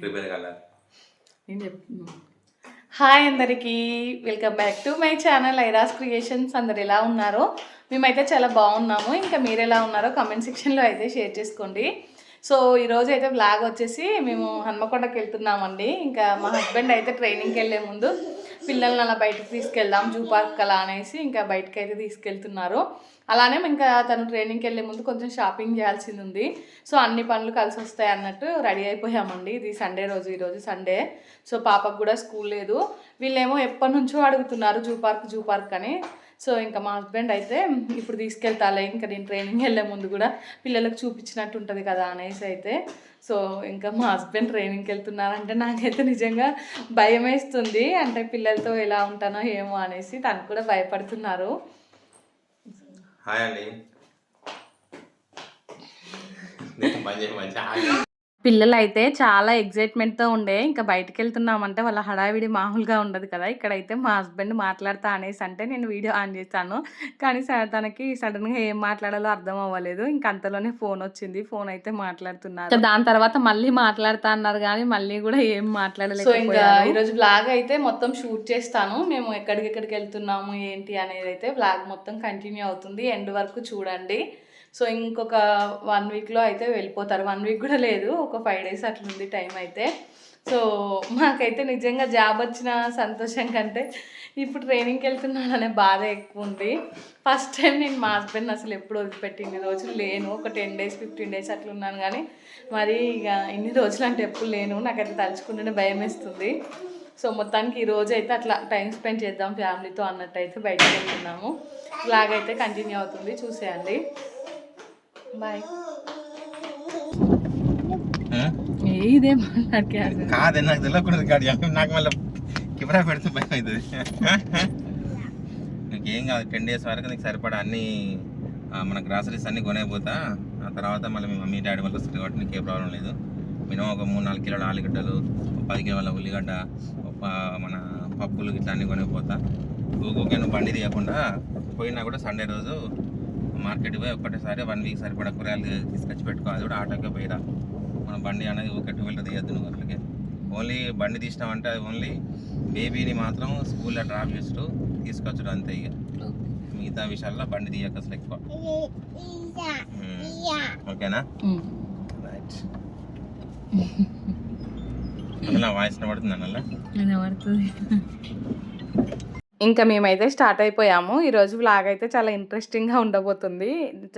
Prepare కాలేదు. Hi అందరికీ welcome back to my channel Iras creations. అందరు ఎలా ఉన్నారో? మేమైతే చాలా బాగున్నాము. ఇంకా మీరు ఎలా ఉన్నారో కమెంట్ సెక్షన్లో అయితే షేర్ చేసుకోండి. సో ఈరోజు అయితే బ్లాగ్ వచ్చేసి మేము హన్మకొండకి వెళ్తున్నామండి. ఇంకా మా హస్బెండ్ అయితే ట్రైనింగ్కి వెళ్ళే ముందు పిల్లల్ని అలా బయటకు తీసుకెళ్దాం జూ పార్క్ అలా అనేసి ఇంకా బయటకు అయితే తీసుకెళ్తున్నారు. అలానే ఇంకా తను ట్రైనింగ్కి వెళ్ళే ముందు కొంచెం షాపింగ్ చేయాల్సింది ఉంది. సో అన్ని పనులు కలిసి వస్తాయి అన్నట్టు రెడీ అయిపోయామండి. ఇది సండే రోజు ఈరోజు సండే సో పాపకు కూడా స్కూల్ లేదు. వీళ్ళేమో ఎప్పటి నుంచో అడుగుతున్నారు జూ పార్క్ జూ పార్క్ అని. సో ఇంకా మా హస్బెండ్ అయితే ఇప్పుడు తీసుకెళ్తాలే ఇంకా నేను ట్రైనింగ్ వెళ్ళే ముందు కూడా పిల్లలకు చూపించినట్టు ఉంటుంది కదా అనేసి అయితే సో ఇంకా మా హస్బెండ్ ట్రైనింగ్కి వెళ్తున్నారంటే నాకైతే నిజంగా భయం వేస్తుంది అంటే పిల్లలతో ఎలా ఉంటానో ఏమో అనేసి తను కూడా భయపడుతున్నారు. హాయ్ అండి. నేను పని చేయ మంచి హాయ్ పిల్లలు అయితే చాలా ఎగ్జైట్మెంట్తో ఉండే. ఇంకా బయటకు వెళ్తున్నామంటే వాళ్ళ హడావిడి మామూలుగా ఉండదు కదా. ఇక్కడైతే మా హస్బెండ్ మాట్లాడతా అనేసి అంటే నేను వీడియో ఆన్ చేశాను కానీ తనకి సడన్గా ఏం మాట్లాడాలో అర్థం అవ్వలేదు. ఇంకా అంతలోనే ఫోన్ వచ్చింది. ఫోన్ అయితే మాట్లాడుతున్నారు. దాని తర్వాత మళ్ళీ మాట్లాడుతా అన్నారు కానీ మళ్ళీ కూడా ఏం మాట్లాడలేదు సో ఇంకా ఈరోజు బ్లాగ్ అయితే మొత్తం షూట్ చేస్తాను. మేము ఎక్కడికెక్కడికి వెళ్తున్నాము ఏంటి అనేది అయితే బ్లాగ్ మొత్తం కంటిన్యూ అవుతుంది. ఎండ్ వరకు చూడండి. సో ఇంకొక వన్ వీక్లో అయితే వెళ్ళిపోతారు. వన్ వీక్ కూడా లేదు ఒక ఫైవ్ డేస్ అట్లుంది టైం అయితే. సో మాకైతే నిజంగా జాబ్ వచ్చిన సంతోషం కంటే ఇప్పుడు ట్రైనింగ్కి వెళ్తున్నాను అనే బాధ ఎక్కువ ఉంది. ఫస్ట్ టైం నేను మా హస్బెండ్ అసలు ఎప్పుడు వదిలిపెట్టి ఇన్ని రోజులు లేను ఒక టెన్ డేస్ ఫిఫ్టీన్ డేస్ అట్లా ఉన్నాను కానీ మరి ఇక ఇన్ని రోజులు అంటే ఎప్పుడు లేను. నాకైతే తలుచుకుంటేనే భయం వేస్తుంది. సో మొత్తానికి ఈ రోజు అయితే అట్లా టైం స్పెండ్ చేద్దాం ఫ్యామిలీతో అన్నట్టు అయితే బయటకు వెళ్తున్నాము. ఇలాగైతే కంటిన్యూ అవుతుంది. చూసేయండి. బాయ్ ఇదే కాదే నాకు తెలియకుండా రికార్డ్ చేయాలి నాకు మళ్ళీ కెమెరా పెడితే భయం అవుతుంది. నీకేం కాదు టెన్ డేస్ వరకు నీకు సరిపడా అన్ని మన గ్రాసరీస్ అన్ని కొనేపోతా ఆ తర్వాత మళ్ళీ మీ మమ్మీ డాడీ వాళ్ళు వస్తారు కాబట్టి నీకు ఏ ప్రాబ్లం లేదు. మినిమం ఒక మూడు నాలుగు కిలోల ఆలుగడ్డలు ఒక పది కిలోల ఉల్లిగడ్డ మన పప్పులు ఇట్లా అన్ని కొనిపోతా ఊకే నువ్వు బండి తీయకుండా పోయినా కూడా సండే రోజు మార్కెట్ పోయి ఒక్కటేసారి వన్ వీక్ సరిపడా కూరగాయలు తీసుకొచ్చి పెట్టుకో. అది కూడా ఆటోకే పోయిరా. మన బండి అనేది ఊకే టూ వీలర్ తీయద్దు నువ్వు అసలుకే. ఓన్లీ బండి తీసినావంటే అది ఓన్లీ బేబీని మాత్రం స్కూల్లో డ్రాప్ చేస్తూ తీసుకొచ్చుడు అంతే ఇక మిగతా విషయాల్లో బండి తీయక అసలు ఎక్కువ. ఓకేనా? రైట్ వాయిస్ పడుతుంది అన్న పడుతుంది ఇంకా మేమైతే స్టార్ట్ అయిపోయాము. ఈరోజు వ్లాగ్ అయితే చాలా ఇంట్రెస్టింగ్గా ఉండబోతుంది.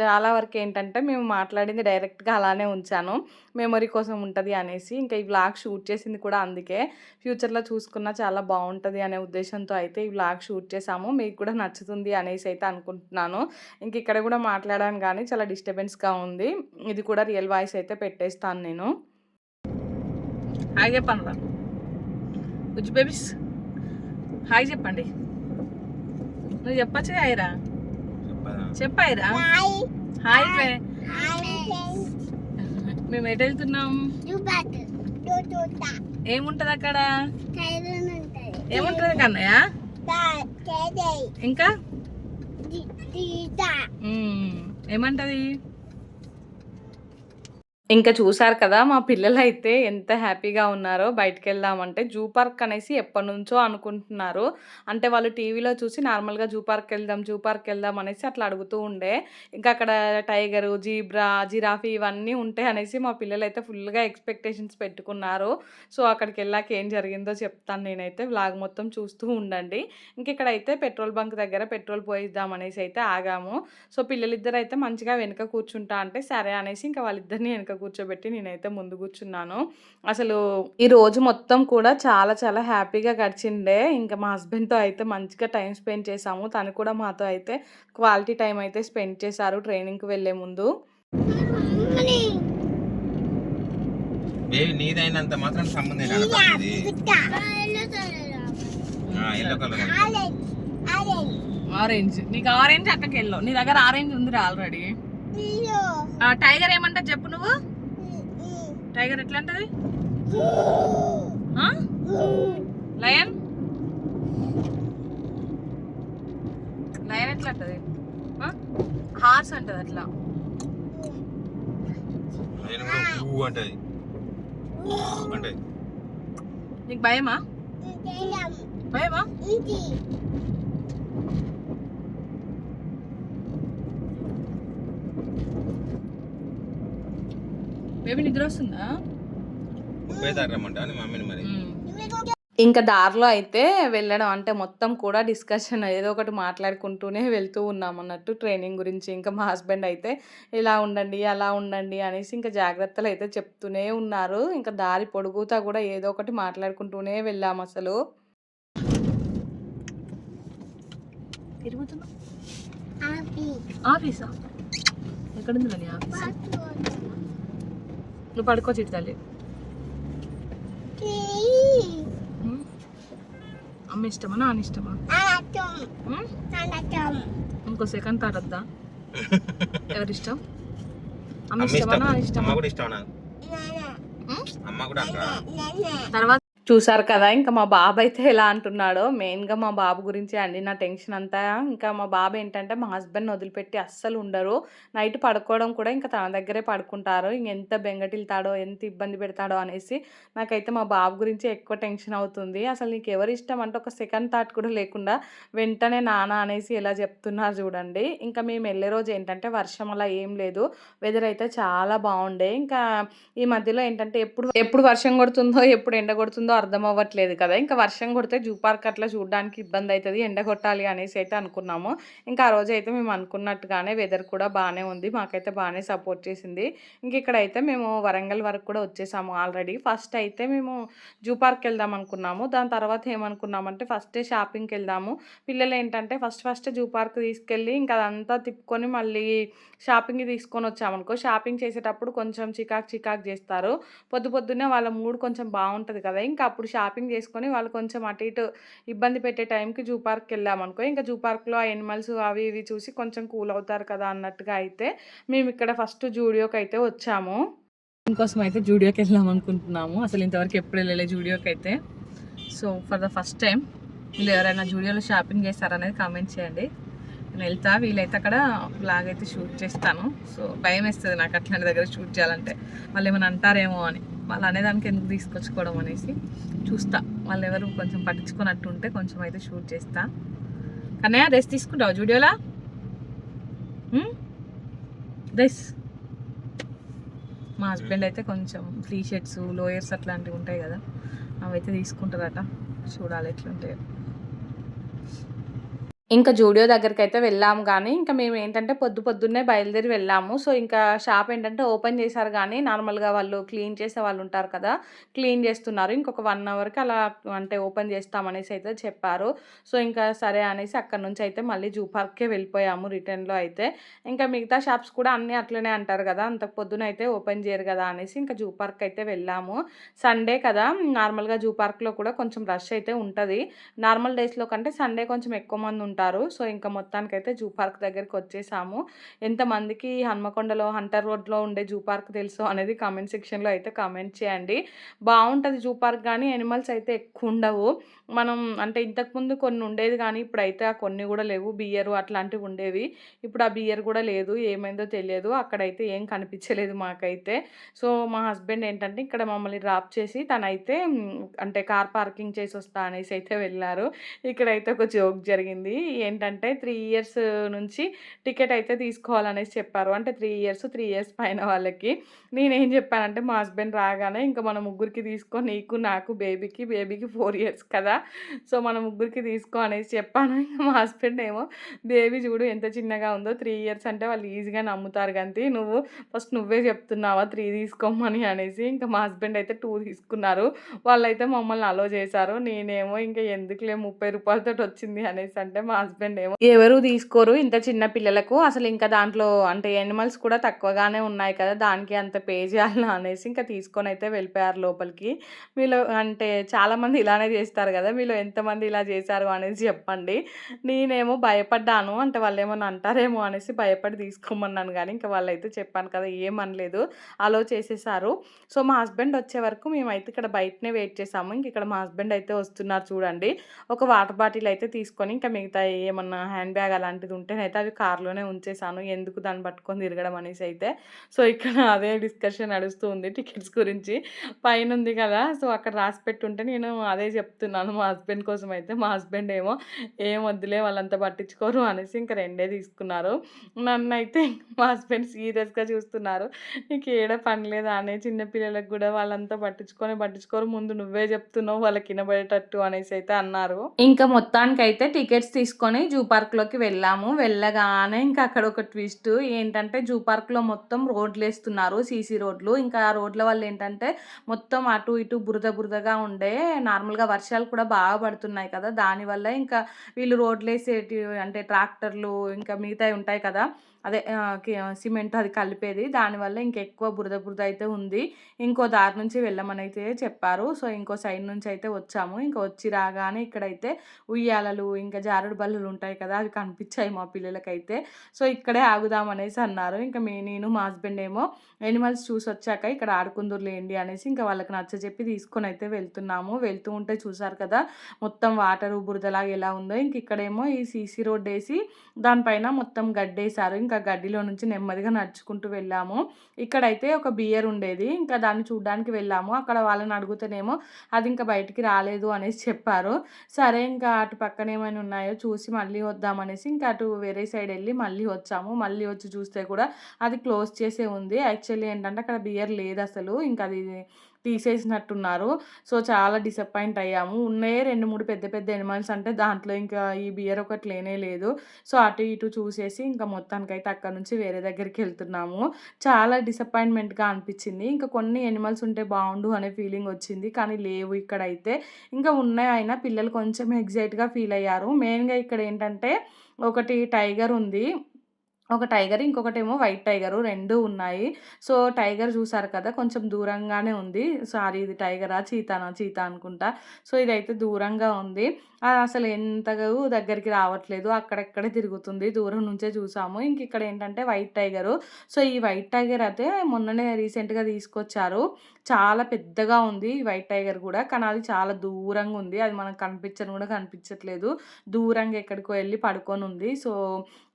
చాలా వరకు ఏంటంటే మేము మాట్లాడింది డైరెక్ట్గా అలానే ఉంచాను. మెమొరీ కోసం ఉంటుంది అనేసి ఇంకా ఈ వ్లాగ్ షూట్ చేసింది కూడా అందుకే. ఫ్యూచర్లో చూసుకున్నా చాలా బాగుంటుంది అనే ఉద్దేశంతో అయితే ఈ వ్లాగ్ షూట్ చేసాము మీకు కూడా నచ్చుతుంది అనేసి అయితే అనుకుంటున్నాను. ఇంక ఇక్కడ కూడా మాట్లాడాను కానీ చాలా డిస్టర్బెన్స్గా ఉంది. ఇది కూడా రియల్ వాయిస్ అయితే పెట్టేస్తాను నేను. హాయ్ చెప్పండి. రా బేబీస్ హాయ్ చెప్పండి. నువ్వు చెప్పచ్చు చెప్పదా చెప్పాయిరా? హాయ్ మేము ఎటు వెళ్తున్నాం? ఏముంటది అక్కడ? ఏముంటది కన్నయ్య ఇంకా. ఏమంటది? ఇంకా చూసారు కదా మా పిల్లలు అయితే ఎంత హ్యాపీగా ఉన్నారో బయటకు వెళ్దామంటే జూ పార్క్ అనేసి ఎప్పటి నుంచో అనుకుంటున్నారు. అంటే వాళ్ళు టీవీలో చూసి నార్మల్గా జూ పార్క్ వెళ్దాం జూ పార్క్ వెళ్దాం అనేసి అట్లా అడుగుతూ ఉండే. ఇంకా అక్కడ టైగరు జీబ్రా జిరాఫీ ఇవన్నీ ఉంటాయి అనేసి మా పిల్లలు అయితే ఫుల్గా ఎక్స్పెక్టేషన్స్ పెట్టుకున్నారు. సో అక్కడికి వెళ్ళాక ఏం జరిగిందో చెప్తాను. నేనైతే వ్లాగ్ మొత్తం చూస్తూ ఉండండి. ఇంక ఇక్కడ అయితే పెట్రోల్ బంక్ దగ్గర పెట్రోల్ పోయిద్దాం అనేసి అయితే ఆగాము. సో పిల్లలిద్దరు అయితే మంచిగా వెనుక కూర్చుంటా అంటే సరే అనేసి ఇంకా వాళ్ళిద్దరిని వెనుక కూర్చోబెట్టి నేనైతే ముందు కూర్చున్నాను. అసలు ఈ రోజు మొత్తం కూడా చాలా చాలా హ్యాపీగా గడిచిండే ఇంకా మా హస్బెండ్తో అయితే మంచిగా టైం స్పెండ్ చేసాము తను కూడా మాతో అయితే క్వాలిటీ టైం అయితే స్పెండ్ చేశారు ట్రైనింగ్కి వెళ్ళే ముందు. బేబీ నీదైనంత మాత్రం సంబంధం లేదు అన్న ఇది ఎల్లో కలర్ ఆరెంజ్ నీకు ఆరెంజ్ అక్కకి నీ దగ్గర ఆరెంజ్ ఉంది ఆల్రెడీ టైగర్ ఏమంటా చెప్పు నువ్వు? టైగర్ ఎట్లా అంటది లయన్? లయన్ ఎట్లా అంటది హార్స్ అంటది అట్లా. నీకు భయమా? భయమా? బేబీ నిద్ర వస్తుందా ముప్పై తారీఖు రమ్మంటా నీ మమ్మీని మరి ఇంకా దారిలో అయితే వెళ్ళడం అంటే మొత్తం కూడా డిస్కషన్ ఏదో ఒకటి మాట్లాడుకుంటూనే వెళ్తూ ఉన్నాం అన్నట్టు ట్రైనింగ్ గురించి. ఇంకా మా హస్బెండ్ అయితే ఇలా ఉండండి అలా ఉండండి అనేసి ఇంకా జాగ్రత్తలు అయితే చెప్తూనే ఉన్నారు. ఇంకా దారి పొడుగుతా కూడా ఏదో ఒకటి మాట్లాడుకుంటూనే వెళ్ళాం అసలు. తిరుగుతున్నా. ఆఫీసా? ఎక్కడుంది నీ ఆఫీస్? నువ్వు పడుకో చిట్టాలి అమ్మ ఇష్టమా నాన్న ఇష్టమా? ఉమ్? ఇంకో సెకండ్ థాట్ వద్దా? ఎవరిష్టం అమ్మ అమ్మ ఇష్టమా ఇష్టం. నాన్న అమ్మ ఇష్టమా? అమ్మ కూడా అక్క. తర్వాత? చూసారు కదా ఇంకా మా బాబు అయితే ఎలా అంటున్నాడో మెయిన్గా మా బాబు గురించి అండి నా టెన్షన్ అంతా. ఇంకా మా బాబు ఏంటంటే మా హస్బెండ్ వదిలిపెట్టి అస్సలు ఉండరు. నైట్ పడుకోవడం కూడా ఇంకా తన దగ్గరే పడుకుంటారు. ఇంక ఎంత బెంగటిల్తాడో ఎంత ఇబ్బంది పెడతాడో అనేసి నాకైతే మా బాబు గురించి ఎక్కువ టెన్షన్ అవుతుంది. అసలు నీకు ఎవరు ఇష్టం అంటే ఒక సెకండ్ థాట్ కూడా లేకుండా వెంటనే నాన్న అనేసి ఎలా చెప్తున్నారు చూడండి. ఇంకా మేము వెళ్ళే రోజు ఏంటంటే వర్షం అలా ఏం లేదు. వెదర్ అయితే చాలా బాగుండే. ఇంకా ఈ మధ్యలో ఏంటంటే ఎప్పుడు ఎప్పుడు వర్షం కొడుతుందో ఎప్పుడు ఎండ కొడుతుందో అర్థం అవ్వట్లేదు కదా. ఇంకా వర్షం కొడితే జూ పార్క్ అట్లా చూడడానికి ఇబ్బంది అవుతుంది ఎండ కొట్టాలి అనేసి అయితే అనుకున్నాము. ఇంకా ఆ రోజు అయితే మేము అనుకున్నట్టుగానే వెదర్ కూడా బాగానే ఉంది. మాకైతే బాగానే సపోర్ట్ చేసింది. ఇంక ఇక్కడైతే మేము వరంగల్ వరకు కూడా వచ్చేసాము ఆల్రెడీ ఫస్ట్ అయితే మేము జూ పార్క్ వెళ్దాం అనుకున్నాము. దాని తర్వాత ఏమనుకున్నామంటే ఫస్ట్ షాపింగ్కి వెళ్దాము. పిల్లలు ఏంటంటే ఫస్ట్ ఫస్ట్ జూ పార్క్ తీసుకెళ్ళి ఇంకా అదంతా తిప్పుకొని మళ్ళీ షాపింగ్కి తీసుకొని వచ్చామనుకో షాపింగ్ చేసేటప్పుడు కొంచెం చికాక్ చికాక్ చేస్తారు. పొద్దు పొద్దున్నే వాళ్ళ మూడ్ కొంచెం బాగుంటుంది కదా. ఇంకా అప్పుడు షాపింగ్ చేసుకొని వాళ్ళు కొంచెం అటు ఇటు ఇబ్బంది పెట్టే టైంకి జూ పార్క్కి వెళ్ళామనుకో ఇంకా జూ పార్క్లో ఆ ఎనిమల్స్ అవి ఇవి చూసి కొంచెం కూల్ అవుతారు కదా అన్నట్టుగా అయితే మేము ఇక్కడ ఫస్ట్ జూడియోకి అయితే వచ్చాము. దీనికోసం అయితే జూడియోకి వెళ్దాం అనుకుంటున్నాము. అసలు ఇంతవరకు ఎప్పుడు వెళ్ళలే జూడియోకి అయితే. So for the first time వీళ్ళు ఎవరైనా జూడియోలో షాపింగ్ చేస్తారనేది కామెంట్ చేయండి. నేను వెళ్తా వీలైతే అక్కడ బ్లాగ్ అయితే షూట్ చేస్తాను. సో భయం వేస్తుంది నాకు అట్లాంటి దగ్గర షూట్ చేయాలంటే. వాళ్ళు ఏమైనా అంటారేమో అని. వాళ్ళు అనేదానికి ఎందుకు తీసుకొచ్చుకోవడం అనేసి చూస్తా. వాళ్ళు ఎవరు కొంచెం పట్టించుకున్నట్టు ఉంటే కొంచెం అయితే షూట్ చేస్తా. కన్నయ్య డ్రెస్ తీసుకుంటావు? జూడియోలా? డ్రెస్? మా హస్బెండ్ అయితే కొంచెం ఫ్రీ షర్ట్స్ లోయర్స్ అట్లాంటివి ఉంటాయి కదా అవి అయితే తీసుకుంటారట. చూడాలి ఎట్లుంటాయో. ఇంకా జూడియో దగ్గరికి అయితే వెళ్ళాము కానీ ఇంకా మేము ఏంటంటే పొద్దు పొద్దున్నే బయలుదేరి వెళ్ళాము. సో ఇంకా షాప్ ఏంటంటే ఓపెన్ చేశారు కానీ నార్మల్గా వాళ్ళు క్లీన్ చేసే వాళ్ళు ఉంటారు కదా క్లీన్ చేస్తున్నారు. ఇంకొక వన్ అవర్కి అలా అంటే ఓపెన్ చేస్తామనేసి అయితే చెప్పారు. సో ఇంకా సరే అనేసి అక్కడ నుంచి అయితే మళ్ళీ జూ పార్క్కే వెళ్ళిపోయాము రిటర్న్లో అయితే. ఇంకా మిగతా షాప్స్ కూడా అన్నీ అట్లనే అంటారు కదా అంత పొద్దున అయితే ఓపెన్ చేయరు కదా అనేసి ఇంకా జూ పార్క్ అయితే వెళ్ళాము. సండే కదా నార్మల్గా జూ పార్క్లో కూడా కొంచెం రష్ అయితే ఉంటుంది. నార్మల్ డేస్లో కంటే సండే కొంచెం ఎక్కువ మంది ఉంటారు. సో ఇంకా మొత్తానికైతే జూ పార్క్ దగ్గరికి వచ్చేసాము. ఎంతమందికి హన్మకొండలో హంటర్ రోడ్లో ఉండే జూ పార్క్ తెలుసు అనేది కామెంట్ సెక్షన్లో అయితే కామెంట్ చేయండి. బాగుంటుంది జూ పార్క్ కానీ ఎనిమల్స్ అయితే ఎక్కువ ఉండవు మనం అంటే ఇంతకుముందు కొన్ని ఉండేది కానీ ఇప్పుడైతే ఆ కొన్ని కూడా లేవు. బియ్యరు అట్లాంటివి ఉండేవి. ఇప్పుడు ఆ బియ్యర్ కూడా లేదు. ఏమైందో తెలియదు. అక్కడైతే ఏం కనిపించలేదు మాకైతే. సో మా హస్బెండ్ ఏంటంటే ఇక్కడ మమ్మల్ని డ్రాప్ చేసి తనైతే అంటే కార్ పార్కింగ్ చేసి వస్తా అనేసి అయితే వెళ్ళారు. ఇక్కడైతే ఒక జోక్ జరిగింది. ఏంటంటే త్రీ ఇయర్స్ నుంచి టికెట్ అయితే తీసుకోవాలనేసి చెప్పారు. అంటే త్రీ ఇయర్స్ త్రీ ఇయర్స్ పైన వాళ్ళకి. నేనేం చెప్పానంటే మా హస్బెండ్ రాగానే ఇంకా మన ముగ్గురికి తీసుకొని నీకు నాకు బేబీకి బేబీకి ఫోర్ ఇయర్స్ కదా సో మన ముగ్గురికి తీసుకో అనేసి చెప్పాను. ఇంకా మా హస్బెండ్ ఏమో బేబీ చూడు ఎంత చిన్నగా ఉందో త్రీ ఇయర్స్ అంటే వాళ్ళు ఈజీగా నమ్ముతారు కానీ నువ్వు ఫస్ట్ నువ్వే చెప్తున్నావా త్రీ తీసుకోమని? అనేసి ఇంకా మా హస్బెండ్ అయితే టూ తీసుకున్నారు. వాళ్ళైతే మమ్మల్ని అలో చేశారు. నేనేమో ఇంకా ఎందుకులే ముప్పై రూపాయలతో వచ్చింది అనేసి అంటే మా హస్బెండ్ ఏమో ఎవరు తీసుకోరు ఇంత చిన్న పిల్లలకు. అసలు ఇంకా దాంట్లో అంటే ఎనిమల్స్ కూడా తక్కువగానే ఉన్నాయి కదా దానికి అంత పే చేయాలి? అనేసి ఇంకా తీసుకొని అయితే వెళ్ళిపోయారు లోపలికి. వీళ్ళు అంటే చాలామంది ఇలానే చేస్తారు కదా కదా మీలో ఎంతమంది ఇలా చేశారు అనేసి చెప్పండి నేనేమో భయపడ్డాను అంటే వాళ్ళు ఏమన్నా అంటారేమో అనేసి భయపడి తీసుకోమన్నాను కానీ ఇంకా వాళ్ళైతే చెప్పాను కదా ఏమనలేదు అలో చేసేసారు సో మా హస్బెండ్ వచ్చే వరకు మేమైతే ఇక్కడ బయటనే వెయిట్ చేసాము ఇంక ఇక్కడ మా హస్బెండ్ అయితే వస్తున్నారు చూడండి ఒక వాటర్ బాటిల్ అయితే తీసుకొని ఇంకా మిగతా ఏమన్నా హ్యాండ్ బ్యాగ్ అలాంటిది ఉంటేనైతే అవి కార్‌లోనే ఉంచేసాను. ఎందుకు దాన్ని పట్టుకొని తిరగడం అనేసి అయితే. సో, ఇక్కడ అదే డిస్కషన్ నడుస్తూ ఉంది టికెట్స్ గురించి. పైనుంది కదా! సో, అక్కడ రాసి పెట్టుంటే నేను అదే చెప్తున్నాను మా హస్బెండ్ కోసం అయితే. మా హస్బెండ్ ఏమో "ఏం వద్దులే వాళ్ళంతా పట్టించుకోరు" అనేసి ఇంక రెండే తీసుకున్నారు. నన్ను అయితే మా హస్బెండ్ సీరియస్‌గా చూస్తున్నారు. "నీకు ఏడ పని లేదా అనే చిన్నపిల్లలకు కూడా వాళ్ళంతా పట్టించుకొని పట్టించుకోరు. ముందు నువ్వే చెప్తున్నావు వాళ్ళకి వినబడేటట్టు అనేసి అయితే అన్నారు. ఇంకా మొత్తానికైతే టికెట్స్ తీసుకొని జూ పార్క్‌లోకి వెళ్ళాము. వెళ్ళగానే ఇంకా అక్కడ ఒక ట్విస్ట్ ఏంటంటే జూ పార్క్‌లో మొత్తం రోడ్లు వేస్తున్నారు సీసీ రోడ్లు. ఇంకా ఆ రోడ్ల వల్ల ఏంటంటే మొత్తం అటు ఇటు బురద బురదగా ఉండే నార్మల్‌గా వర్షాలు కూడా బాగా పడుతున్నాయి కదా! దానివల్ల ఇంకా వీళ్ళు రోడ్లేసేటివి అంటే ట్రాక్టర్లు ఇంకా మిగతాయి ఉంటాయి కదా! అదే సిమెంట్ అది కలిపేది. దానివల్ల ఇంకెక్కువ బురద బురద అయితే ఉంది. ఇంకో దారి నుంచి వెళ్ళమనైతే చెప్పారు. సో, ఇంకో సైడ్ నుంచి అయితే వచ్చాము. ఇంక వచ్చి రాగానే ఇక్కడైతే ఉయ్యాలలు, ఇంకా జారుడు బల్లలు ఉంటాయి కదా! అవి కనిపించాయి మా పిల్లలకైతే. సో, ఇక్కడే ఆగుదాం అనేసి అన్నారు. ఇంకా మే నేను మా హస్బెండ్ ఏమో ఎనిమల్స్ చూసి వచ్చాక ఇక్కడ ఆడుకుందురులేండి అనేసి ఇంకా వాళ్ళకి నచ్చ చెప్పి తీసుకొని అయితే వెళ్తున్నాము. వెళ్తూ ఉంటే చూసారు కదా! మొత్తం వాటరు బురదలాగా ఎలా ఉందో. ఇంక ఇక్కడేమో ఈ సీసీ రోడ్డేసి దానిపైన మొత్తం గడ్డేశారు. ఇంకా ఇంకా గడ్డిలో నుంచి నెమ్మదిగా నడుచుకుంటూ వెళ్ళాము. ఇక్కడైతే ఒక బియర్ ఉండేది. ఇంకా దాన్ని చూడడానికి వెళ్ళాము. అక్కడ వాళ్ళని అడుగుతేనేమో అది ఇంకా బయటికి రాలేదు అనేసి చెప్పారు. సరే ఇంకా అటు పక్కన ఏమైనా ఉన్నాయో చూసి మళ్ళీ వద్దాం అనేసి ఇంకా అటు వేరే సైడ్ వెళ్ళి మళ్ళీ వచ్చాము. మళ్ళీ వచ్చి చూస్తే కూడా అది క్లోజ్ చేసే ఉంది. యాక్చువల్లీ ఏంటంటే అక్కడ బియర్ అసలు ఇంకా అది తీసేసినట్టున్నారు. సో, చాలా డిసప్పాయింట్ అయ్యాము. ఉన్నాయే రెండు మూడు పెద్ద పెద్ద ఎనిమల్స్ అంటే దాంట్లో ఇంకా ఈ బియర్ ఒకటి లేనే లేదు. సో, అటు ఇటు చూసేసి ఇంకా మొత్తానికైతే అక్కడ నుంచి వేరే దగ్గరికి వెళ్తున్నాము చాలా డిసప్పాయింట్‌మెంట్‌గా అనిపించింది. ఇంకా కొన్ని ఎనిమల్స్ ఉంటే బాగుండు అనే ఫీలింగ్ వచ్చింది. కానీ లేవు ఇక్కడైతే. ఇంకా ఉన్నాయి అయినా పిల్లలు కొంచెం ఎగ్జైట్గా ఫీల్ అయ్యారు. మెయిన్‌గా ఇక్కడ ఏంటంటే ఒకటి టైగర్ ఉంది. ఒక టైగర్ ఇంకొకటేమో వైట్ టైగరు రెండు ఉన్నాయి. సో, టైగర్ చూసారు కదా! కొంచెం దూరంగానే ఉంది. సారీ ఇది టైగరా? చీతానా? చీతా అనుకుంటా. సో, ఇదైతే దూరంగా ఉంది. అది అసలు ఎంతగా దగ్గరికి రావట్లేదు. అక్కడక్కడే తిరుగుతుంది. దూరం నుంచే చూసాము. ఇంక ఇక్కడ ఏంటంటే వైట్ టైగరు. సో, ఈ వైట్ టైగర్ అయితే మొన్ననే రీసెంట్‌గా తీసుకొచ్చారు. చాలా పెద్దగా ఉంది ఈ వైట్ టైగర్ కూడా. కానీ అది చాలా దూరంగా ఉంది. అది మనకు కనిపించను కూడా కనిపించట్లేదు. దూరంగా ఎక్కడికో వెళ్ళి పడుకొని ఉంది సో,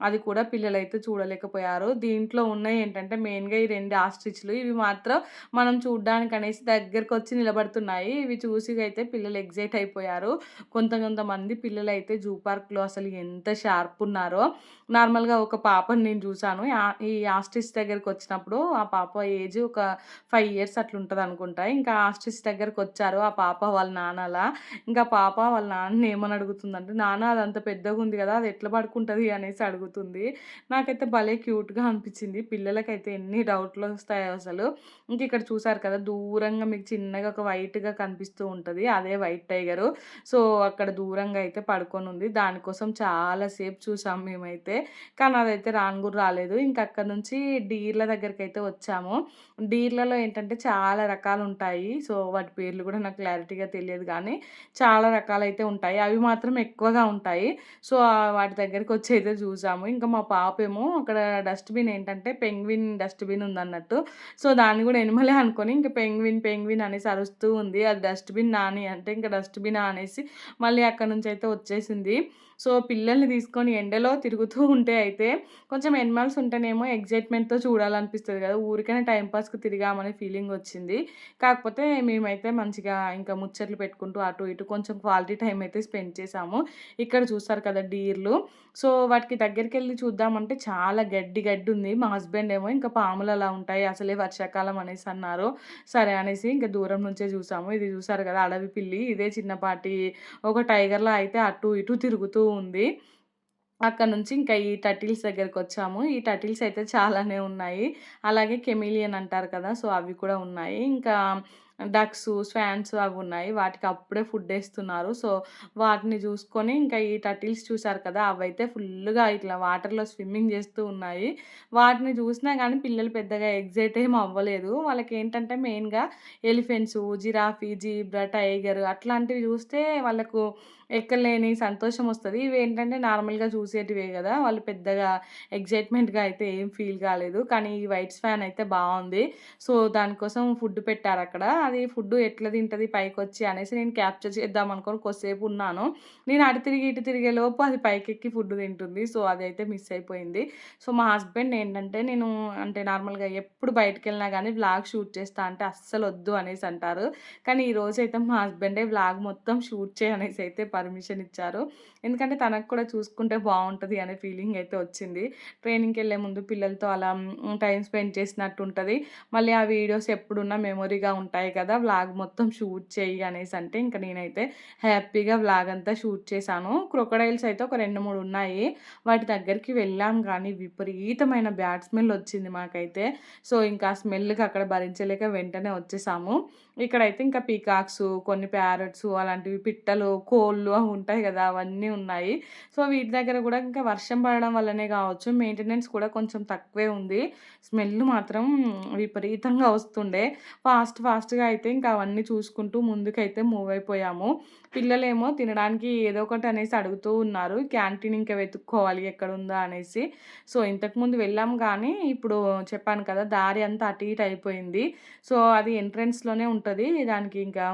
అది కూడా పిల్లలైతే చూడలేకపోయారు. దీంట్లో ఉన్నాయి ఏంటంటే మెయిన్‌గా ఈ రెండు ఆస్ట్రిచ్‌లు. ఇవి మాత్రం మనం చూడడానికి అనేసి దగ్గరకు వచ్చి నిలబడుతున్నాయి. ఇవి చూసి అయితే పిల్లలు ఎగ్జైట్ అయిపోయారు. కొంత కొంతమంది పిల్లలైతే జూ పార్క్‌లో అసలు ఎంత షార్ప్ ఉన్నారో. నార్మల్‌గా ఒక పాపని నేను చూశాను ఈ ఆస్ట్రిచ్ దగ్గరికొచ్చినప్పుడు ఆ పాప ఏజ్ ఒక ఫైవ్ ఇయర్స్ అట్లుంటదనుకుంటా. ఇంకా ఆస్ట్రిచ్ దగ్గరకొచ్చారు. ఆ పాప వాళ్ళ నాన్నలా. ఇంకా పాప వాళ్ళ నాన్నని ఏమని అడుగుతుందంటే, "నాన్న అదంత పెద్దగుంది కదా! అది ఎట్లా పడుకుంటుంది అనేసి జరుగుతుంది నాకైతే భలే క్యూట్‌గా అనిపించింది. పిల్లలకైతే ఎన్ని డౌట్లు వస్తాయో అసలు. ఇంక ఇక్కడ చూసారు కదా! దూరంగా మీకు చిన్నగా ఒక వైట్‌గా కనిపిస్తూ ఉంటుంది అదే వైట్ టైగరు. సో, అక్కడ దూరంగా అయితే పడుకొని ఉంది దానికోసం చాలా సేపు చూసాం మేమైతే. కానీ అదైతే రాను రాలేదు. ఇంక అక్కడి నుంచి డీర్ల దగ్గరికైతే వచ్చాము. డీర్లలో ఏంటంటే చాలా రకాలు ఉంటాయి సో, వాటి పేర్లు కూడా నాకు క్లారిటీగా తెలియదు కానీ చాలా రకాలైతే ఉంటాయి. అవి మాత్రం ఎక్కువగా ఉంటాయి. సో, వాటి దగ్గరికి వచ్చి అయితే చూసాము. ఇంకా మా పాపేమో అక్కడ డస్ట్‌బిన్ ఏంటంటే పెంగ్విన్ డస్ట్‌బిన్ ఉందన్నట్టు. సో, దాన్ని కూడా ఎనిమలే అనుకొని ఇంకా పెంగ్విన్, పెంగ్విన్ అనేసి అరుస్తూ ఉంది. అది డస్ట్‌బిన్ నాని అంటే ఇంకా డస్ట్బిన్ అనేసి మళ్ళీ అక్కడి అయితే వచ్చేసింది. సో, పిల్లల్ని తీసుకొని ఎండలో తిరుగుతూ ఉంటే అయితే కొంచెం ఎనిమల్స్ ఉంటేనేమో ఎక్సైట్‌మెంట్‌తో చూడాలనిపిస్తుంది కదా! ఊరికైనా టైంపాస్కి తిరిగామని తిరిగామనే ఫీలింగ్ వచ్చింది. కాకపోతే మేమైతే మంచిగా ఇంకా ముచ్చట్లు పెట్టుకుంటూ అటు ఇటు కొంచెం క్వాలిటీ టైం అయితే స్పెండ్ చేశాము. ఇక్కడ చూస్తారు కదా డీర్లు. సో, వాటికి దగ్గరికి వెళ్ళి చూద్దామంటే చాలా గడ్డి గడ్డి ఉంది. మా హస్బెండ్ ఏమో ఇంకా పాములు అలా ఉంటాయి. అసలే వర్షాకాలం అనేసి అన్నారు. సరే అనేసి ఇంకా దూరం నుంచే చూసాము. ఇది చూసారు కదా! అడవి పిల్లి. ఇదే చిన్నపాటి ఒక టైగర్‌లా అయితే అటు ఇటు తిరుగుతూ ఉంది. అక్కడి నుంచి ఇంకా ఈ టటిల్స్ దగ్గరికి వచ్చాము ఈ టటిల్స్ అయితే చాలానే ఉన్నాయి. అలాగే కెమిలియన్ అంటారు కదా! సో, అవి కూడా ఉన్నాయి. ఇంకా డక్స్ స్వాన్స్ అవి ఉన్నాయి. వాటికి అప్పుడే ఫుడ్ వేస్తున్నారు సో, వాటిని చూసుకొని ఇంకా ఈ టటిల్స్ చూసారు కదా! అవైతే ఫుల్లుగా ఇట్లా వాటర్‌లో స్విమ్మింగ్ చేస్తూ ఉన్నాయి. వాటిని చూసినా కానీ పిల్లలు పెద్దగా ఎగ్జైట్ ఏం అవ్వలేదు. వాళ్ళకి ఏంటంటే మెయిన్‌గా ఎలిఫెంట్స్ జిరాఫీ, జీబ్రా, టైగర్ అట్లాంటివి చూస్తే వాళ్ళకు ఎక్కలేని సంతోషం వస్తుంది ఇవి ఏంటంటే నార్మల్‌గా చూసేటివే కదా! వాళ్ళు పెద్దగా ఎగ్జైట్మెంట్గా అయితే ఏం ఫీల్ కాలేదు. కానీ ఈ వైట్స్ ఫ్యాన్ అయితే బాగుంది సో, దానికోసం ఫుడ్ పెట్టారక్కడ. అది ఫుడ్ ఎట్లా తింటది వచ్చి అనేసి నేను క్యాప్చర్ చేద్దాం అనుకోని కొద్దిసేపు ఉన్నాను. నేను అటు తిరిగి, ఇటు తిరిగే లోపు అది పైకెక్కి ఫుడ్ తింటుంది. సో, అది అయితే మిస్ అయిపోయింది. సో, మా హస్బెండ్ ఏంటంటే నేను అంటే నార్మల్‌గా ఎప్పుడు బయటికెళ్ళినా కానీ వ్లాగ్ షూట్ చేస్తా అంటే అస్సలు వద్దు అనేసి అంటారు. కానీ ఈరోజైతే మా హస్బెండే వ్లాగ్ మొత్తం షూట్ చేయనేసి అయితే పర్మిషన్ ఇచ్చారు. ఎందుకంటే తనకు కూడా చూసుకుంటే బాగుంటుంది అనే ఫీలింగ్ అయితే వచ్చింది. ట్రైనింగ్కి వెళ్ళే ముందు పిల్లలతో అలా టైం స్పెండ్ చేసినట్టు ఉంటుంది మళ్ళీ ఆ వీడియోస్ ఎప్పుడున్నా మెమొరీగా ఉంటాయి కదా! వ్లాగ్ మొత్తం షూట్ చేయి అనేసి అంటే ఇంకా నేనైతే హ్యాపీగా వ్లాగ్ అంతా షూట్ చేశాను. క్రొకోడైల్స్ అయితే ఒక 2, 3 ఉన్నాయి. వాటి దగ్గరికి వెళ్ళాం కానీ విపరీతమైన బ్యాడ్ స్మెల్ వచ్చింది మాకైతే. సో, ఇంకా ఆ స్మెల్‌కి అక్కడ భరించలేక వెంటనే వచ్చేసాము. ఇక్కడైతే ఇంకా పీకాక్స్, కొన్ని ప్యారెట్స్ అలాంటివి పిట్టలు, కోళ్ళు అవి ఉంటాయి కదా! అవన్నీ ఉన్నాయి. సో, వీటి దగ్గర కూడా ఇంకా వర్షం పడడం వల్లనే కావచ్చు మెయింటెనెన్స్ కూడా కొంచెం తక్కువే ఉంది. స్మెల్ మాత్రం విపరీతంగా వస్తుండే. ఫాస్ట్ ఫాస్ట్‌గా అయితే ఇంకా అవన్నీ చూసుకుంటూ ముందుకైతే మూవ్ అయిపోయాము. పిల్లలేమో తినడానికి ఏదో ఒకటి అనేసి అడుగుతూ ఉన్నారు. క్యాంటీన్ ఇంకా వెతుక్కోవాలి ఎక్కడుందా అనేసి. సో, ఇంతకుముందు వెళ్ళాం కానీ ఇప్పుడు చెప్పాను కదా! దారి అంతా అటు ఇటు అయిపోయింది. సో, అది ఎంట్రన్స్‌లోనే ఉంటుంది దానికి ఇంకా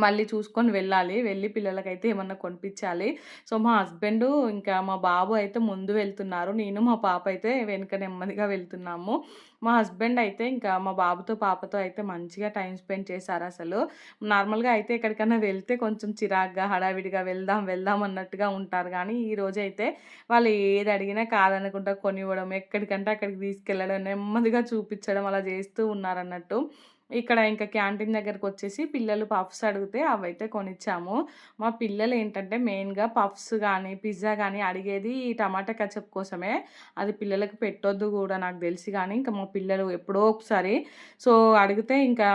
మళ్ళీ చూసుకొని వెళ్ళాలి. వెళ్ళి పిల్లలకైతే ఏమన్నా కొనిపించాలి. సో, మా హస్బెండు ఇంకా మా బాబు అయితే ముందు వెళ్తున్నారు. నేను మా పాప అయితే వెనుక నెమ్మదిగా వెళ్తున్నాము. మా హస్బెండ్ అయితే ఇంకా మా బాబుతో, పాపతో అయితే మంచిగా టైం స్పెండ్ చేశారు అసలు నార్మల్‌గా అయితే ఎక్కడికైనా వెళ్తే కొంచెం చిరాగ్గా, హడావిడిగా వెళ్దాం, వెళ్దాం అన్నట్టుగా ఉంటారు కానీ ఈరోజు అయితే వాళ్ళు ఏది అడిగినా కాదనకుండా కొనివ్వడం, ఎక్కడికంటే అక్కడికి తీసుకెళ్ళడం, నెమ్మదిగా చూపించడం అలా చేస్తూ ఉన్నారన్నట్టు. ఇక్కడ ఇంకా క్యాంటీన్ దగ్గరకొచ్చేసి పిల్లలు పఫ్స్ అడిగితే అవైతే కొనిచ్చాము. మా పిల్లలు ఏంటంటే మెయిన్‌గా పఫ్స్ కానీ పిజ్జా కానీ అడిగేది ఈ టమాటా కచప్ కోసమే. అది పిల్లలకు పెట్టొద్దు కూడా నాకు తెలిసి కానీ ఇంకా మా పిల్లలు ఎప్పుడో ఒకసారి సో, అడిగితే ఇంకా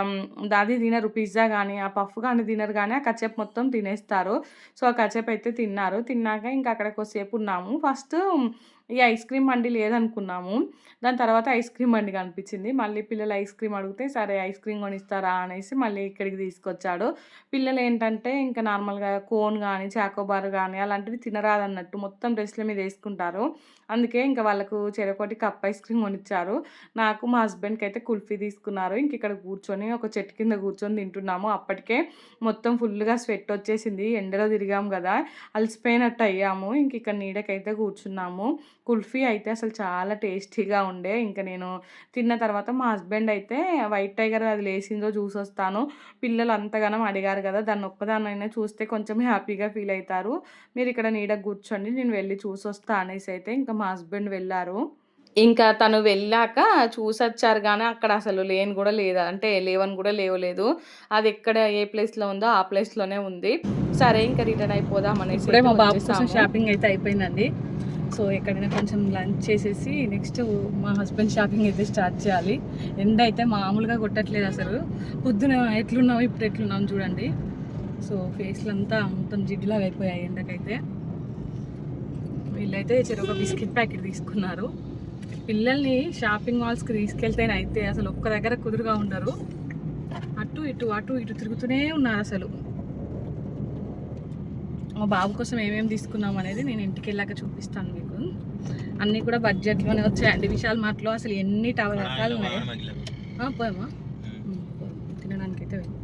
అది తినరు. పిజ్జా కానీ ఆ పఫ్ కానీ తినరు కానీ ఆ కచప్ మొత్తం తినేస్తారు. సో, ఆ కచప్ అయితే తిన్నారు. తిన్నాక ఇంకా అక్కడ కొద్దిసేపు ఉన్నాము. ఫస్ట్ ఈ ఐస్ క్రీమ్ మండి లేదనుకున్నాము. దాని తర్వాత ఐస్ క్రీమ్ మండి కనిపించింది. మళ్ళీ పిల్లలు ఐస్ క్రీమ్ అడిగితే, సరే ఐస్ క్రీమ్ కొనిస్తారా అనేసి మళ్ళీ ఇక్కడికి తీసుకొచ్చాడు. పిల్లలు ఏంటంటే ఇంకా నార్మల్‌గా కోన్ కానీ చాకోబార్ కానీ అలాంటివి తినరాదన్నట్టు మొత్తం డ్రెస్‌ల మీద వేసుకుంటారు అందుకే ఇంకా వాళ్ళకు చెరకొటి కప్ ఐస్ క్రీమ్ కొనిచ్చారు. నాకు, మా హస్బెండ్కి అయితే కుల్ఫీ తీసుకున్నారు. ఇంక ఇక్కడ కూర్చొని ఒక చెట్టు కింద కూర్చొని తింటున్నాము. అప్పటికే మొత్తం ఫుల్‌గా స్వెట్ వచ్చేసింది. ఎండలో తిరిగాము కదా అలసిపోయినట్టు అయ్యాము. ఇంక ఇక్కడ నీడకైతే కూర్చున్నాము. కుల్ఫీ అయితే అసలు చాలా టేస్టీగా ఉండే. ఇంక నేను తిన్న తర్వాత మా హస్బెండ్ అయితే వైట్ టైగర్ అది లేసిందో చూసొస్తాను. పిల్లలు అంతగనం అడిగారు గదా! దాన్ని ఒక్కదాన్నైనా చూస్తే కొంచెం హ్యాపీగా ఫీల్ అయితారు. మీరిక్కడ నీడకు కూర్చోండి. నేను వెళ్ళి చూసొస్తా అనేసి అయితే ఇంకా మా హస్బెండ్ వెళ్ళారు. ఇంకా తను వెళ్ళాక చూసొచ్చారు గానీ, అక్కడ అసలు లేను గూడా లేదు. అంటే లేవని గూడా లేవలేదు. అది ఎక్కడ ఏ ప్లేస్‌లో ఉందో ఆ ప్లేస్‌లోనే ఉంది. సరే ఇంక రిటర్న్ అయిపోదాం అనేసి మా బాబు. షాపింగ్ అయితే అయిపోయిందండి. సో, ఎక్కడైనా కొంచెం లంచ్ చేసేసి నెక్స్ట్ మా హస్బెండ్ షాపింగ్ అయితే స్టార్ట్ చేయాలి. ఎండ అయితే మామూలుగా కొట్టట్లేదు అసలు. పొద్దున ఎట్లున్నావు ఇప్పుడు ఎట్లున్నాం చూడండి. సో, ఫేస్‌లంతా మొత్తం జిడ్డులాగా అయిపోయాయి ఎండకైతే. వీళ్ళైతే చెరొక బిస్కెట్ ప్యాకెట్ తీసుకున్నారు. పిల్లల్ని షాపింగ్ మాల్స్‌కి తీసుకెళ్తేనైతే అసలు ఒక్క దగ్గర కుదురుగా ఉండరు. అటు ఇటు, అటు ఇటు తిరుగుతూనే ఉన్నారు అసలు మా బాబు కోసం ఏమేమి తీసుకున్నాం అనేది నేను ఇంటికెళ్ళాక చూపిస్తాను మీకు. అన్నీ కూడా బడ్జెట్‌లోనే వచ్చాయండి. విశాల్ మార్ట్‌లో అసలు ఎన్ని టవ రకాలు ఉన్నాయో. పోయామా? హ్మ్. పోయాం. తినడానికైతే వెళ్ళాం.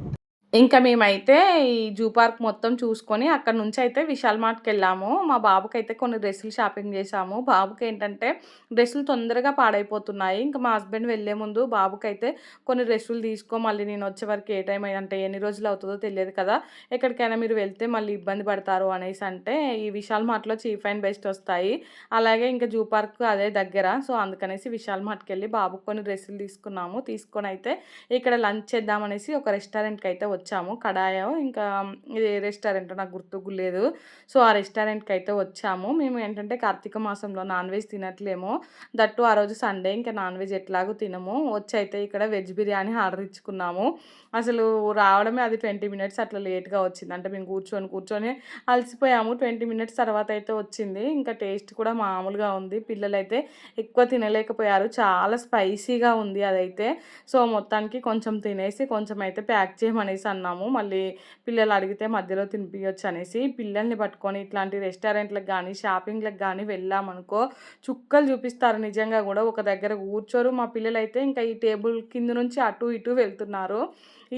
ఇంకా మేమైతే ఈ జూ పార్క్ మొత్తం చూసుకొని అక్కడి నుంచి అయితే విశాల్ మార్ట్కి వెళ్ళాము మా బాబుకైతే కొన్ని డ్రెస్సులు షాపింగ్ చేశాము. బాబుకి ఏంటంటే డ్రెస్సులు తొందరగా పాడైపోతున్నాయి. ఇంకా మా హస్బెండ్ వెళ్ళే ముందు బాబుకైతే కొన్ని డ్రెస్సులు తీసుకో మళ్ళీ నేను వచ్చే వరకు ఏ టైం అంటే ఎన్ని రోజులు అవుతుందో తెలియదు కదా! ఎక్కడికైనా మీరు వెళ్తే మళ్ళీ ఇబ్బంది పడతారు అనేసి అంటే ఈ విశాల్ మార్ట్‌లో చీప్ అండ్ బెస్ట్ వస్తాయి. అలాగే ఇంకా జూ పార్క్ అదే దగ్గర. సో, అందుకనేసి విశాల్ మార్ట్కి వెళ్ళి బాబుకి కొన్ని డ్రెస్సులు తీసుకున్నాము. తీసుకొని అయితే ఇక్కడ లంచ్ చేద్దామనేసి ఒక రెస్టారెంట్కి అయితే వచ్చాము. కడాయో ఇంకా ఇది ఏ రెస్టారెంటో నాకు గుర్తుకు లేదు. సో, ఆ రెస్టారెంట్కి అయితే వచ్చాము. మేము ఏంటంటే కార్తీక మాసంలో నాన్ వెజ్ తినట్లేము. దట్టు ఆ రోజు సండే ఇంకా నాన్ వెజ్ ఎట్లాగో తినము. వచ్చి అయితే ఇక్కడ వెజ్ బిర్యానీ ఆర్డర్ ఇచ్చుకున్నాము. అసలు రావడమే అది 20 మినిట్స్ అట్లా లేట్‌గా వచ్చింది. అంటే మేము కూర్చొని, కూర్చొని అలసిపోయాము. 20 మినిట్స్ తర్వాత అయితే వచ్చింది. ఇంకా టేస్ట్ కూడా మామూలుగా ఉంది. పిల్లలైతే ఎక్కువ తినలేకపోయారు. చాలా స్పైసీగా ఉంది అదైతే. సో, మొత్తానికి కొంచెం తినేసి కొంచెం అయితే ప్యాక్ చేయమనేసి అన్నాము. మళ్ళీ పిల్లలు అడిగితే మధ్యలో తినిపించవచ్చు అనేసి. పిల్లల్ని పట్టుకొని ఇట్లాంటి రెస్టారెంట్లకు కానీ షాపింగ్లకు కానీ వెళ్ళామనుకో చుక్కలు చూపిస్తారు నిజంగా కూడా ఒక దగ్గర కూర్చోరు. మా పిల్లలైతే ఇంకా ఈ టేబుల్ కింద నుంచి అటు ఇటు వెళ్తున్నారు.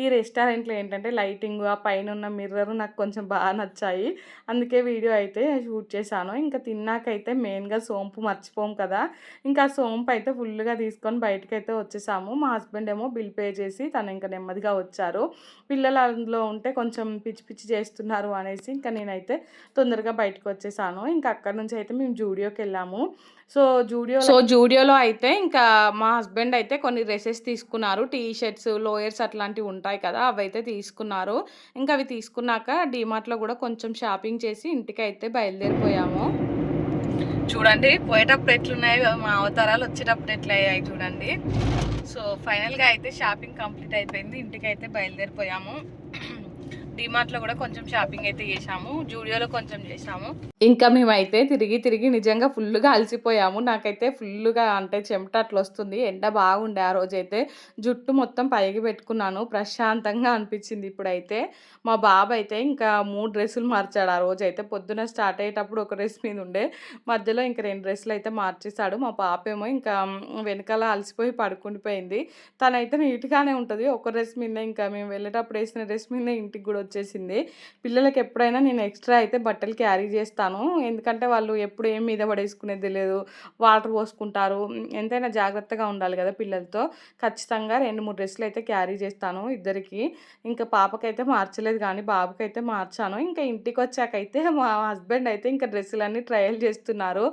ఈ రెస్టారెంట్లో ఏంటంటే లైటింగ్ ఆ పైన ఉన్న మిర్రర్ నాకు కొంచెం బాగా నచ్చాయి. అందుకే వీడియో అయితే షూట్ చేశాను. ఇంకా తిన్నాకైతే మెయిన్గా సోంపు మర్చిపోం కదా. ఇంకా సోంపు అయితే ఫుల్గా తీసుకొని బయటకు అయితే వచ్చేసాము. మా హస్బెండ్ ఏమో బిల్ పే చేసి తను ఇంకా నెమ్మదిగా వచ్చారు. పిల్లలు అందులో ఉంటే కొంచెం పిచ్చి పిచ్చి చేస్తున్నారు అనేసి ఇంకా నేనైతే తొందరగా బయటకు వచ్చేసాను. ఇంకా అక్కడ నుంచి అయితే మేము జూడియోకి వెళ్ళాము. సో జూడియో సో జూడియోలో అయితే ఇంకా మా హస్బెండ్ అయితే కొన్ని డ్రెస్సెస్ తీసుకున్నారు. టీ షర్ట్స్ లోయర్స్ అట్లాంటివి ఉంటాయి కదా అవి అయితే తీసుకున్నారు. ఇంకా అవి తీసుకున్నాక డీమార్ట్లో కూడా కొంచెం షాపింగ్ చేసి ఇంటికి అయితే బయలుదేరిపోయాము. చూడండి పోయేటప్పుడు ఎట్లున్నాయి మా అవతారాలు వచ్చేటప్పుడు ఎట్లా అయ్యాయి చూడండి. సో ఫైనల్గా అయితే షాపింగ్ కంప్లీట్ అయిపోయింది. ఇంటికి అయితే బయలుదేరిపోయాము. డిమార్ట్లో కూడా కొంచెం షాపింగ్ అయితే చేసాము జూడియోలో కొంచెం చేసాము ఇంకా మేమైతే తిరిగి తిరిగి నిజంగా ఫుల్గా అలసిపోయాము. నాకైతే ఫుల్గా అంటే చెమట అట్లా వస్తుంది. ఎండ బాగుండే ఆ రోజైతే. జుట్టు మొత్తం పైకి పెట్టుకున్నాను. ప్రశాంతంగా అనిపించింది ఇప్పుడైతే. మా బాబు అయితే ఇంకా మూడు డ్రెస్సులు మార్చాడు ఆ రోజైతే. పొద్దున స్టార్ట్ అయ్యేటప్పుడు ఒక డ్రెస్ మీద ఉండే. మధ్యలో ఇంకా రెండు డ్రెస్సులు అయితే మార్చేశాడు. మా పాప ఏమో ఇంకా వెనకాల అలసిపోయి పడుకుండిపోయింది. తనైతే నీట్గానే ఉంటుంది. ఒక డ్రెస్ మీద ఇంకా మేము వెళ్ళేటప్పుడు వేసిన డ్రెస్ మీద ఇంటికి కూడా వచ్చేసింది. పిల్లలకి ఎప్పుడైనా నేను ఎక్స్ట్రా అయితే బట్టలు క్యారీ చేస్తాను. ఎందుకంటే వాళ్ళు ఎప్పుడు ఏం మీద పడేసుకునేది తెలియదు వాటర్ పోసుకుంటారు. ఎంతైనా జాగ్రత్తగా ఉండాలి కదా పిల్లలతో. ఖచ్చితంగా రెండు మూడు డ్రెస్సులు అయితే క్యారీ చేస్తాను ఇద్దరికి. ఇంకా పాపకైతే మార్చలేదు కానీ బాబుకైతే మార్చాను. ఇంకా ఇంటికి వచ్చాకైతే మా హస్బెండ్ అయితే ఇంకా డ్రెస్సులన్నీ ట్రయల్ చేస్తున్నారు.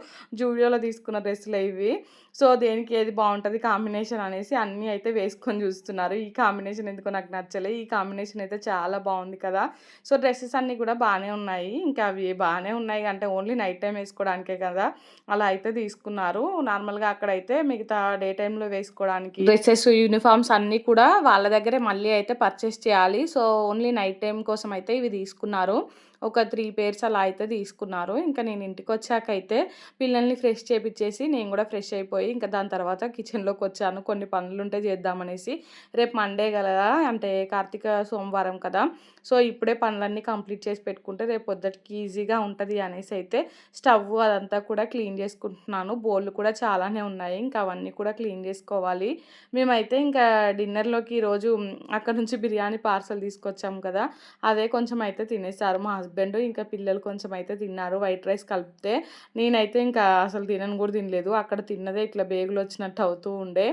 జూడియోలో తీసుకున్న డ్రెస్సులు ఇవి. సో దేనికి ఏది బాగుంటుంది కాంబినేషన్ అనేసి అన్నీ అయితే వేసుకొని చూస్తున్నారు. ఈ కాంబినేషన్ ఎందుకో నాకు నచ్చలే. ఈ కాంబినేషన్ అయితే చాలా బాగుంది కదా. సో డ్రెస్సెస్ అన్నీ కూడా బాగానే ఉన్నాయి. ఇంకా అవి బాగానే ఉన్నాయి అంటే ఓన్లీ నైట్ టైం వేసుకోవడానికే కదా. అలా అయితే తీసుకున్నారు. నార్మల్గా అక్కడైతే మిగతా డే టైంలో వేసుకోవడానికి డ్రెస్సెస్ యూనిఫామ్స్ అన్నీ కూడా వాళ్ళ దగ్గరే మళ్ళీ అయితే పర్చేస్ చేయాలి. సో ఓన్లీ నైట్ టైం కోసం అయితే ఇవి తీసుకున్నారు. ఒక త్రీ పేర్స్ అలా అయితే తీసుకున్నారు. ఇంకా నేను ఇంటికి వచ్చాక అయితే పిల్లల్ని ఫ్రెష్ చేపించేసి నేను కూడా ఫ్రెష్ అయిపోయి ఇంకా దాని తర్వాత కిచెన్లోకి వచ్చాను. కొన్ని పనులు ఉంటే చేద్దామనేసి. రేపు మండే కదా అంటే కార్తీక సోమవారం కదా. సో ఇప్పుడే పనులన్నీ కంప్లీట్ చేసి పెట్టుకుంటే రేపు పొద్దుటికి ఈజీగా ఉంటుంది అనేసి అయితే స్టవ్ అదంతా కూడా క్లీన్ చేసుకుంటున్నాను. బోళ్ళు కూడా చాలానే ఉన్నాయి. ఇంకా అవన్నీ కూడా క్లీన్ చేసుకోవాలి. మేమైతే ఇంకా డిన్నర్లోకి ఈరోజు అక్కడ నుంచి బిర్యానీ పార్సల్ తీసుకొచ్చాము కదా అదే కొంచెం అయితే తినేసారు మా హస్బెండ్. హస్బెండ్ ఇంకా పిల్లలు కొంచెం అయితే తిన్నారు. వైట్ రైస్ కలిపితే నేనైతే ఇంకా అసలు తినను కూడా తినలేదు. అక్కడ తిన్నదే ఇట్లా బేగులు వచ్చినట్టు అవుతూ ఉండే.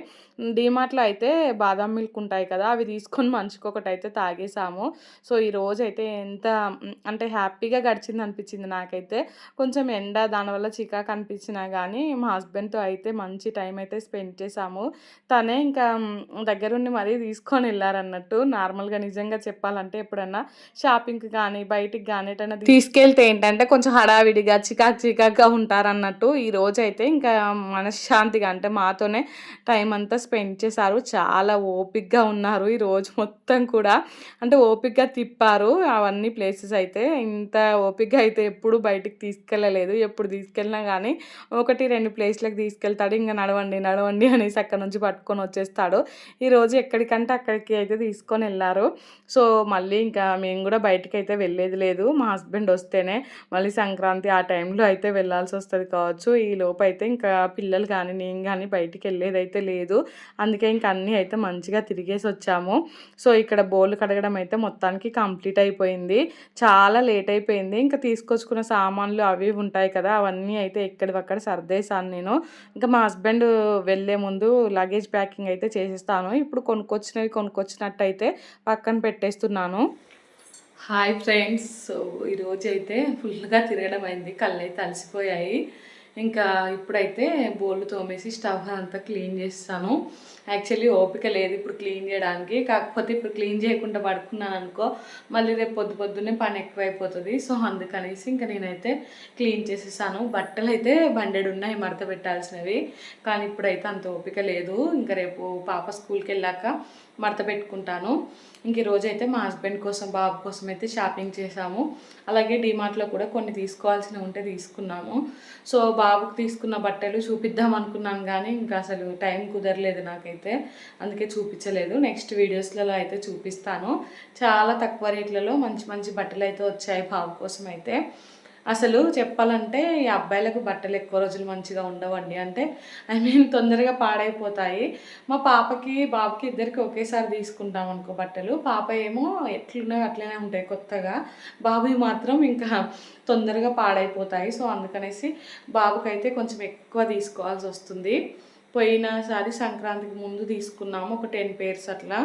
డీమార్ట్లో అయితే బాదాం మిల్క్ ఉంటాయి కదా అవి తీసుకొని మంచుకొకటి అయితే తాగేసాము. సో ఈ రోజు అయితే ఎంత అంటే హ్యాపీగా గడిచింది అనిపించింది నాకైతే. కొంచెం ఎండ దానివల్ల చికాకు అనిపించినా కానీ మా హస్బెండ్తో అయితే మంచి టైం అయితే స్పెండ్ చేసాము. తనే ఇంకా దగ్గరుండి మరీ తీసుకొని వెళ్ళారన్నట్టు. నార్మల్గా నిజంగా చెప్పాలంటే ఎప్పుడన్నా షాపింగ్కి కానీ బయటికి కానీ ఎటైనా తీసుకెళ్తే ఏంటంటే కొంచెం హడావిడిగా చికాకు చికాకుగా ఉంటారన్నట్టు ఈ రోజు అయితే ఇంకా మనశ్శాంతిగా అంటే మాతోనే టైం అంతా స్పెండ్ చేశారు. చాలా ఓపిక్గా ఉన్నారు ఈ రోజు మొత్తం కూడా. అంటే ఓపిక్గా తిప్పారు అవన్నీ ప్లేసెస్ అయితే. ఇంత ఓపిక్గా అయితే ఎప్పుడు బయటికి తీసుకెళ్ళలేదు. ఎప్పుడు తీసుకెళ్ళినా కానీ ఒకటి రెండు ప్లేస్లకు తీసుకెళ్తాడు. ఇంకా నడవండి నడవండి అనేసి అక్కడ నుంచి పట్టుకొని వచ్చేస్తాడు. ఈరోజు ఎక్కడికంటే అక్కడికి అయితే తీసుకొని వెళ్ళారు. సో మళ్ళీ ఇంకా మేము కూడా బయటికి అయితే వెళ్ళేది లేదు. మా హస్బెండ్ వస్తేనే మళ్ళీ సంక్రాంతి ఆ టైంలో అయితే వెళ్ళాల్సి వస్తుంది కావచ్చు. ఈ లోపు అయితే ఇంకా పిల్లలు కానీ నేను కానీ బయటికి వెళ్ళేది అయితే లేదు. అందుకే ఇంకా అన్నీ అయితే మంచిగా తిరిగేసి వచ్చాము. సో ఇక్కడ బోర్లు కడగడం అయితే మొత్తానికి కంప్లీట్ అయిపోయింది. చాలా లేట్ అయిపోయింది. ఇంకా తీసుకొచ్చుకున్న సామాన్లు అవి ఉంటాయి కదా అవన్నీ అయితే ఎక్కడివక్కడ సర్దేశాను నేను. ఇంకా మా హస్బెండ్ వెళ్ళే ముందు లగేజ్ ప్యాకింగ్ అయితే చేసేస్తాను. ఇప్పుడు కొనుక్కొచ్చినవి కొనుక్కొచ్చినట్టు అయితే పక్కన పెట్టేస్తున్నాను. Hi friends. సో ఈరోజు అయితే ఫుల్గా తిరగడం అయింది. కళ్ళు అయితే అలసిపోయాయి. ఇంకా ఇప్పుడైతే బోళ్ళు తోమేసి స్టవ్ అంతా క్లీన్ చేస్తాను. యాక్చువల్లీ ఓపిక లేదు ఇప్పుడు క్లీన్ చేయడానికి. కాకపోతే ఇప్పుడు క్లీన్ చేయకుండా పడుకున్నాను అనుకో మళ్ళీ రేపు పొద్దు పొద్దున్నే పని ఎక్కువైపోతుంది. సో అందుకనేసి ఇంకా నేనైతే క్లీన్ చేసేసాను. బట్టలు అయితే బండెడు ఉన్నాయి మడత పెట్టాల్సినవి. కానీ ఇప్పుడైతే అంత ఓపిక లేదు. ఇంకా రేపు పాప స్కూల్కి వెళ్ళాక మడత పెట్టుకుంటాను. ఇంక రోజైతే మా హస్బెండ్ కోసం బాబు కోసం అయితే షాపింగ్ చేసాము అలాగే డిమార్ట్లో కూడా కొన్ని తీసుకోవాల్సినవి ఉంటే తీసుకున్నాము. సో బాబుకి తీసుకున్న బట్టలు చూపిద్దాం అనుకున్నాను కానీ ఇంకా అసలు టైం కుదరలేదు నాకైతే. అందుకే చూపించలేదు. నెక్స్ట్ వీడియోస్లలో అయితే చూపిస్తాను. చాలా తక్కువ రేట్లలో మంచి మంచి బట్టలు అయితే వచ్చాయి బాబు కోసం అయితే. అసలు చెప్పాలంటే ఈ అబ్బాయిలకు బట్టలు ఎక్కువ రోజులు మంచిగా ఉండవండి. అంటే ఐ మీన్ తొందరగా పాడైపోతాయి. మా పాపకి బాబుకి ఇద్దరికి ఒకేసారి తీసుకుంటాం అనుకో బట్టలు. పాప ఏమో ఎట్లున్నాయో అట్లనే ఉంటాయి కొత్తగా. బాబువి మాత్రం ఇంకా తొందరగా పాడైపోతాయి. సో అందుకనేసి బాబుకైతే కొంచెం ఎక్కువ తీసుకోవాల్సి వస్తుంది. పోయినసారి సంక్రాంతికి ముందు తీసుకున్నాము ఒక టెన్ పేర్స్ అట్లా.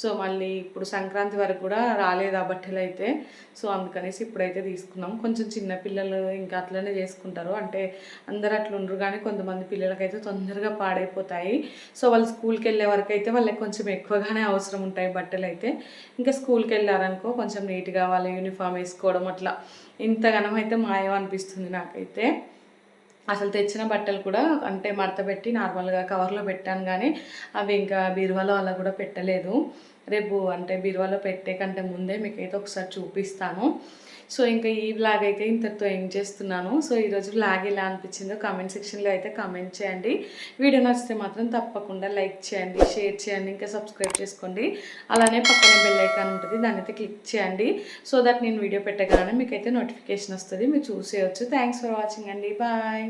సో మళ్ళీ ఇప్పుడు సంక్రాంతి వరకు కూడా రాలేదు ఆ బట్టలు అయితే. సో అందుకనేసి ఇప్పుడైతే తీసుకున్నాం కొంచెం చిన్న పిల్లలు ఇంకా అట్లనే చేసుకుంటారు. అంటే అందరు అట్లా ఉండరు కానీ కొంతమంది పిల్లలకైతే తొందరగా పాడైపోతాయి. సో వాళ్ళు స్కూల్కి వెళ్ళే వరకు అయితే వాళ్ళకి కొంచెం ఎక్కువగానే అవసరం ఉంటాయి బట్టలు అయితే. ఇంకా స్కూల్కి వెళ్ళారనుకో కొంచెం నీట్గా వాళ్ళ యూనిఫామ్ వేసుకోవడం అట్లా. ఇంతగానం అయితే మాయం అనిపిస్తుంది నాకైతే. అసలు తెచ్చిన బట్టలు కూడా అంటే మడత పెట్టి నార్మల్గా కవర్లో పెట్టాను కానీ అవి ఇంకా బీరువాలో అలా కూడా పెట్టలేదు. రేపు అంటే బీరువాలో పెట్టే కంటే ముందే మీకైతే ఒకసారి చూపిస్తాను. సో ఇంకా ఈ బ్లాగ్ అయితే ఇంతటితో ఏం చేస్తున్నాను. సో ఈరోజు బ్లాగ్ ఎలా అనిపించిందో కామెంట్ సెక్షన్లో అయితే కామెంట్ చేయండి. వీడియో నచ్చితే మాత్రం తప్పకుండా లైక్ చేయండి షేర్ చేయండి ఇంకా సబ్స్క్రైబ్ చేసుకోండి. అలానే పక్కన బెల్ ఐకాన్ ఉంటుంది దాన్ని అయితే క్లిక్ చేయండి. సో దట్ నేను వీడియో పెట్టగానే మీకైతే నోటిఫికేషన్ వస్తుంది మీరు చూసేయచ్చు. థ్యాంక్స్ ఫర్ వాచింగ్ అండి. బాయ్